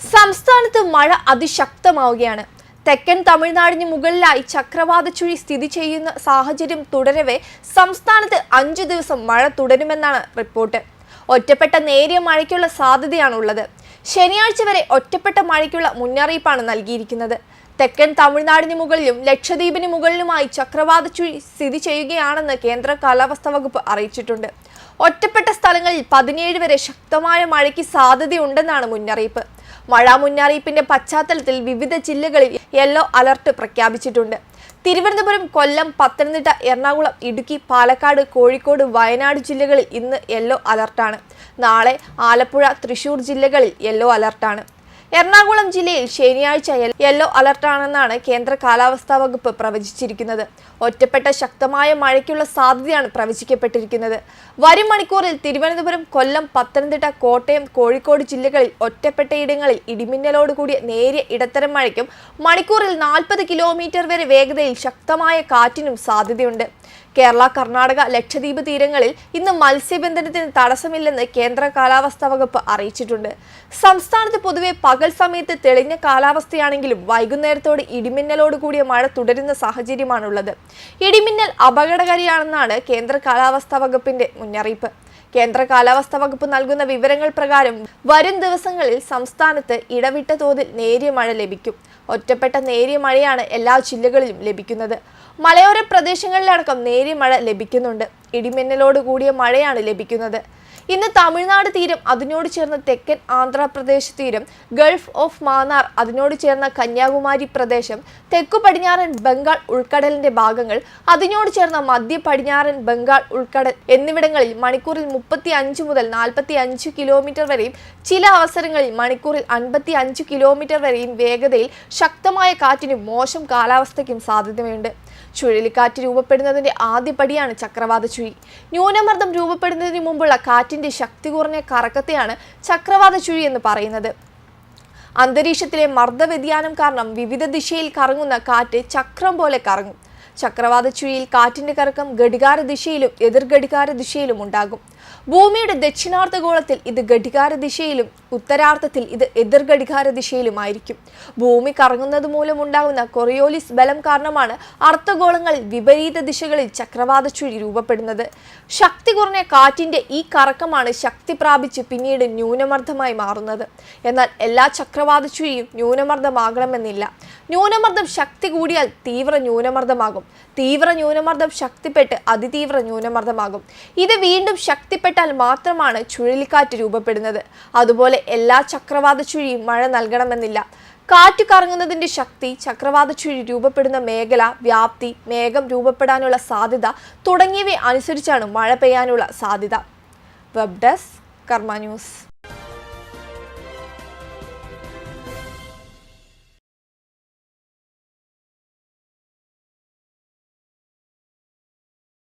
സംസ്ഥാനത്ത് മഴ അതിശക്തമാവുകയാണ്. തെക്കൻ തമിഴ്നാടിന് മുകളിലായി ചക്രവാത ചുഴി സ്ഥിതി ചെയ്യുന്ന സാഹചര്യം തുടരവെ സംസ്ഥാനത്ത് അഞ്ചു ദിവസം മഴ തുടരുമെന്നാണ് റിപ്പോർട്ട്. ഒറ്റപ്പെട്ട നേരിയ മഴയ്ക്കുള്ള സാധ്യതയാണുള്ളത്. ശനിയാഴ്ച വരെ ഒറ്റപ്പെട്ട മഴയ്ക്കുള്ള മുന്നറിയിപ്പാണ് നൽകിയിരിക്കുന്നത്. തെക്കൻ തമിഴ്നാടിന് മുകളിലും ലക്ഷദ്വീപിന് മുകളിലുമായി ചക്രവാത ചുഴി സ്ഥിതി ചെയ്യുകയാണെന്ന് കേന്ദ്ര കാലാവസ്ഥാ വകുപ്പ് അറിയിച്ചിട്ടുണ്ട്. ഒറ്റപ്പെട്ട സ്ഥലങ്ങളിൽ പതിനേഴ് വരെ ശക്തമായ മഴയ്ക്ക് സാധ്യതയുണ്ടെന്നാണ് മുന്നറിയിപ്പ്. മഴ മുന്നറിയിപ്പിന്റെ പശ്ചാത്തലത്തിൽ വിവിധ ജില്ലകളിൽ യെല്ലോ അലർട്ട് പ്രഖ്യാപിച്ചിട്ടുണ്ട്. തിരുവനന്തപുരം കൊല്ലം പത്തനംതിട്ട എറണാകുളം ഇടുക്കി പാലക്കാട് കോഴിക്കോട് വയനാട് ജില്ലകളിൽ ഇന്ന് യെല്ലോ അലർട്ടാണ്. നാളെ ആലപ്പുഴ തൃശൂർ ജില്ലകളിൽ യെല്ലോ അലർട്ടാണ്. എറണാകുളം ജില്ലയിൽ ശനിയാഴ്ച യെല്ലോ അലർട്ടാണെന്നാണ് കേന്ദ്ര കാലാവസ്ഥാ വകുപ്പ് പ്രവചിച്ചിരിക്കുന്നത്. ഒറ്റപ്പെട്ട ശക്തമായ മഴയ്ക്കുള്ള സാധ്യതയാണ് പ്രവചിക്കപ്പെട്ടിരിക്കുന്നത്. വരും മണിക്കൂറിൽ തിരുവനന്തപുരം കൊല്ലം പത്തനംതിട്ട കോട്ടയം കോഴിക്കോട് ജില്ലകളിൽ ഒറ്റപ്പെട്ടയിടങ്ങളിൽ ഇടിമിന്നലോട് കൂടിയ നേരിയ ഇടത്തരം മഴയ്ക്കും മണിക്കൂറിൽ നാൽപ്പത് കിലോമീറ്റർ വരെ വേഗതയിൽ ശക്തമായ കാറ്റിനും സാധ്യതയുണ്ട്. കേരള കർണാടക ലക്ഷദ്വീപ് തീരങ്ങളിൽ ഇന്ന് മത്സ്യബന്ധനത്തിന് തടസ്സമില്ലെന്ന് കേന്ദ്ര കാലാവസ്ഥാ വകുപ്പ് അറിയിച്ചിട്ടുണ്ട്. സംസ്ഥാനത്ത് പൊതുവെ പകൽ സമയത്ത് തെളിഞ്ഞ കാലാവസ്ഥയാണെങ്കിലും വൈകുന്നേരത്തോടെ ഇടിമിന്നലോട് കൂടിയ മഴ തുടരുന്ന സാഹചര്യമാണുള്ളത്. ഇടിമിന്നൽ അപകടകാരിയാണെന്നാണ് കേന്ദ്ര കാലാവസ്ഥാ വകുപ്പിന്റെ മുന്നറിയിപ്പ്. കേന്ദ്ര കാലാവസ്ഥാ വകുപ്പ് നൽകുന്ന വിവരങ്ങൾ പ്രകാരം വരും ദിവസങ്ങളിൽ സംസ്ഥാനത്ത് ഇടവിട്ട തോതിൽ നേരിയ മഴ ലഭിക്കും. ഒറ്റപ്പെട്ട നേരിയ മഴയാണ് എല്ലാ ജില്ലകളിലും ലഭിക്കുന്നത്. മലയോര പ്രദേശങ്ങളിലടക്കം നേരിയ മഴ ലഭിക്കുന്നുണ്ട്. ഇടിമിന്നലോട് കൂടിയ മഴയാണ് ലഭിക്കുന്നത്. ഇന്ന് തമിഴ്നാട് തീരം അതിനോട് ചേർന്ന തെക്കൻ ആന്ധ്രാപ്രദേശ് തീരം ഗൾഫ് ഓഫ് മാന്നാർ അതിനോട് ചേർന്ന കന്യാകുമാരി പ്രദേശം തെക്കു പടിഞ്ഞാറൻ ബംഗാൾ ഉൾക്കടലിന്റെ ഭാഗങ്ങൾ അതിനോട് ചേർന്ന മധ്യ പടിഞ്ഞാറൻ ബംഗാൾ ഉൾക്കടൽ എന്നിവിടങ്ങളിൽ മണിക്കൂറിൽ മുപ്പത്തി അഞ്ച് മുതൽ നാൽപ്പത്തി അഞ്ച് കിലോമീറ്റർ വരെയും ചില അവസരങ്ങളിൽ മണിക്കൂറിൽ അൻപത്തി അഞ്ച് കിലോമീറ്റർ വരെയും വേഗതയിൽ ശക്തമായ കാറ്റിനും മോശം കാലാവസ്ഥയ്ക്കും സാധ്യതയുണ്ട്. ചുഴലിക്കാറ്റ് രൂപപ്പെടുന്നതിന്റെ ആദ്യപടിയാണ് ചക്രവാത ചുഴി. ന്യൂനമർദ്ദം രൂപപ്പെടുന്നതിന് മുമ്പുള്ള കാറ്റിന്റെ ശക്തി കുറഞ്ഞ കറക്കത്തെയാണ് ചക്രവാത ചുഴി എന്ന് പറയുന്നത്. അന്തരീക്ഷത്തിലെ മർദ്ദ വ്യതിയാനം കാരണം വിവിധ ദിശയിൽ കറങ്ങുന്ന കാറ്റ് ചക്രം പോലെ കറങ്ങും. ചക്രവാത ചുഴിയിൽ കാറ്റിന്റെ കറക്കം ഘടികാര ദിശയിലും എതിർ ഘടികാര ദിശയിലും ഉണ്ടാകും. ഭൂമിയുടെ ദക്ഷിണാർദ്ധഗോളത്തിൽ ഇത് ഘടികാര ദിശയിലും ഉത്തരാർത്ഥത്തിൽ ഇത് എതിർ ഘടികാര ദിശയിലുമായിരിക്കും ഭൂമി കറങ്ങുന്നത് മൂലമുണ്ടാകുന്ന കൊറിയോലിസ് ബലം കാരണമാണ് അർദ്ധഗോളങ്ങളിൽ വിപരീത ദിശകളിൽ ചക്രവാത ചുഴി രൂപപ്പെടുന്നത്. ശക്തി കുറഞ്ഞ കാറ്റിന്റെ ഈ കറക്കമാണ് ശക്തി പ്രാപിച്ച് പിന്നീട് ന്യൂനമർദ്ദമായി മാറുന്നത്. എന്നാൽ എല്ലാ ചക്രവാത ചുഴിയും ന്യൂനമർദ്ദമാകണമെന്നില്ല. ന്യൂനമർദ്ദം ശക്തി കൂടിയാൽ തീവ്ര ന്യൂനമർദ്ദമാകും. തീവ്ര ന്യൂനമർദ്ദം ശക്തിപ്പെട്ട് അതിതീവ്ര ന്യൂനമർദ്ദമാകും. ഇത് വീണ്ടും ശക്തിപ്പെട്ടാൽ മാത്രമാണ് ചുഴലിക്കാറ്റ് രൂപപ്പെടുന്നത്. അതുപോലെ എല്ലാ ചക്രവാത ചുഴിയും മഴ നൽകണമെന്നില്ല. കാറ്റ് കറങ്ങുന്നതിന്റെ ശക്തി ചക്രവാത ചുഴി രൂപപ്പെടുന്ന മേഖല വ്യാപ്തി മേഘം രൂപപ്പെടാനുള്ള സാധ്യത തുടങ്ങിയവ അനുസരിച്ചാണ് മഴ പെയ്യാനുള്ള സാധ്യത. Web desk Karma news.